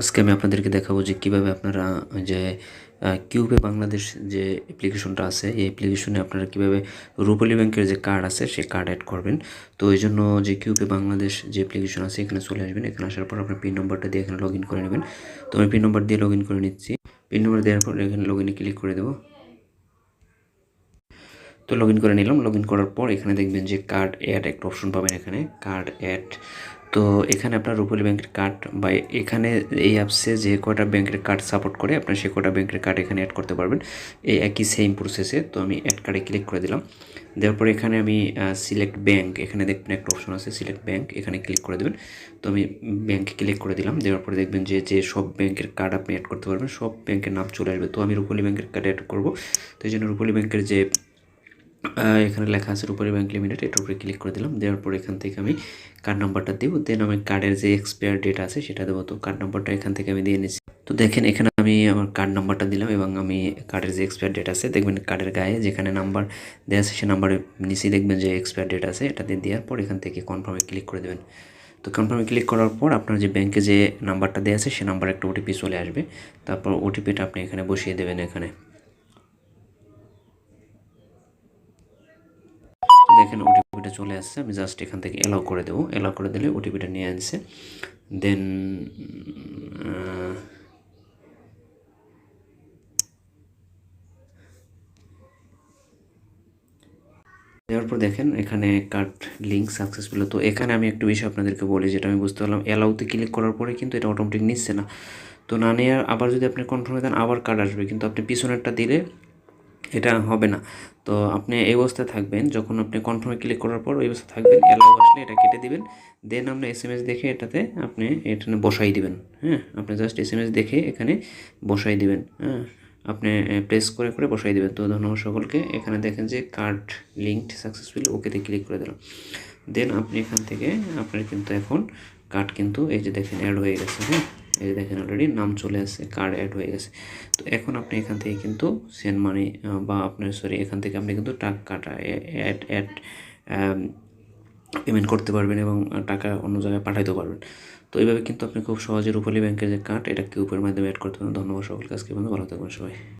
আজকে আমি আপনাদেরকে দেখাবো যে কীভাবে আপনারা যে কিউবে বাংলাদেশ যে অ্যাপ্লিকেশনটা আছে, এই অ্যাপ্লিকেশনে আপনারা কীভাবে রূপালী ব্যাংকের যে কার্ড আছে, সেই কার্ড অ্যাড করবেন। তো এই জন্য যে কিউবে বাংলাদেশ যে অ্যাপ্লিকেশন আছে, এখানে চলে আসবেন। এখানে আসার পর আপনার পিন নম্বরটা দিয়ে এখানে লগ করে নেবেন। তো আমি পিন নম্বর দিয়ে লগ করে নিচ্ছি। পিন নম্বর দেওয়ার পর এখানে লগ ক্লিক করে দেবো। তো লগ করে নিলাম। লগ করার পর এখানে দেখবেন যে কার্ড অ্যাড একটা অপশন পাবেন এখানে। কার্ড অ্যাড তো এখানে আপনার রূপালী ব্যাংকের কার্ড বা এখানে এই অ্যাপসে যে কটা ব্যাংকের কার্ড সাপোর্ট করে, আপনার সে কটা ব্যাংকের কার্ড এখানে অ্যাড করতে পারবেন। এই একই সেম প্রসেসে তো আমি অ্যাড কার্ডে ক্লিক করে দিলাম। দেওয়ার পর এখানে আমি সিলেক্ট ব্যাংক এখানে দেখবেন একটা অপশন আছে সিলেক্ট ব্যাংক এখানে ক্লিক করে দেবেন। তো আমি ব্যাংকে ক্লিক করে দিলাম, দেওয়ার পরে দেখবেন যে যে সব ব্যাংকের কার্ড আপনি অ্যাড করতে পারবেন, সব ব্যাংকের নাম চলে আসবে। তো আমি রূপালী ব্যাংকের কার্ড অ্যাড করব। তো এই জন্য রূপালী ব্যাংকের যে এখানে লেখা আছে রূপালী ব্যাংক লিমিটেড এটার উপরে ক্লিক করে দিলাম। দেওয়ার পর এখান থেকে আমি কার্ড নাম্বারটা দেবো। দেন আমি কার্ডের যে এক্সপায়ার ডেট আছে, সেটা দেবো। তো কার্ড নাম্বারটা এখান থেকে আমি দিয়ে নিচ্ছি। তো দেখেন, এখানে আমি আমার কার্ড নাম্বারটা দিলাম এবং আমি কার্ডের যে এক্সপায়ার ডেট আছে, দেখবেন কার্ডের গায়ে যেখানে নাম্বার দেওয়া আছে, সে নাম্বারের নিচেই দেখবেন যে এক্সপায়ার ডেট আছে, এটা দিয়ে দেওয়ার পর এখান থেকে কনফার্মে ক্লিক করে দেবেন। তো কনফার্মে ক্লিক করার পর আপনার যে ব্যাংকে যে নাম্বারটা দেওয়া আছে, সে নাম্বার একটা ওটিপি চলে আসবে। তারপর ওটিপিটা আপনি এখানে বসিয়ে দেবেন এখানে। দেখেন ওটিপিটা চলে আসছে, আমি জাস্ট এখান থেকে অ্যালাউ করে দেবো। অ্যালাউ করে দিলে ওটিপিটা নিয়ে আনছে দেন দেওয়ার পর দেখেন এখানে কার্ড লিঙ্ক সাকসেসফুল তো এখানে আমি একটু বিষয় আপনাদেরকে বলি, যেটা আমি বুঝতে পারলাম অ্যালাউতে ক্লিক করার পরে কিন্তু এটা অটোমেটিক নিচ্ছে না। তো না নেওয়ার, আবার যদি আপনি কনফার্মে দেন আবার কার্ড আসবে। কিন্তু আপনি পিছনেরটা দিলে এটা হবে না। তো আপনি এই অবস্থায় থাকবেন, যখন আপনি কনফার্মে ক্লিক করার পর ওই অবস্থায় থাকবেন অ্যালাউ আসলে এটা কেটে দিবেন দেন আপনি এস এম এস দেখে এটাতে আপনি এখানে বসাই দিবেন হ্যাঁ? আপনি জাস্ট এস এম এস দেখে এখানে বসাই দিবেন হ্যাঁ? আপনি প্রেস করে করে বসাই দেবেন। তো ধন্যবাদ সকলকে। এখানে দেখেন যে কার্ড লিঙ্কড সাকসেসফুলি ওকেতে ক্লিক করে দিলাম। দেন আপনি এখান থেকে, আপনার কিন্তু এখন কার্ড কিন্তু এই যে দেখেন অ্যাড হয়ে গেছে হ্যাঁ? এই যে দেখেন অলরেডি নাম চলে আসছে কার্ড অ্যাড হয়ে গেছে। তো এখন আপনি এখান থেকে কিন্তু সেন্ড মানি বা আপনার সরি এখান থেকে আপনি কিন্তু টাকাটা অ্যাড অ্যাড পেমেন্ট করতে পারবেন এবং টাকা অন্য জায়গায় পাঠাইতে পারবেন। তো এইভাবে কিন্তু আপনি খুব সহজে রূপালী ব্যাংকের যে কার্ড এটা কিউপের মাধ্যমে অ্যাড করতে পারেন ধন্যবাদ সকলকে আজকে বন্ধু ভালো থাকবেন সবাই।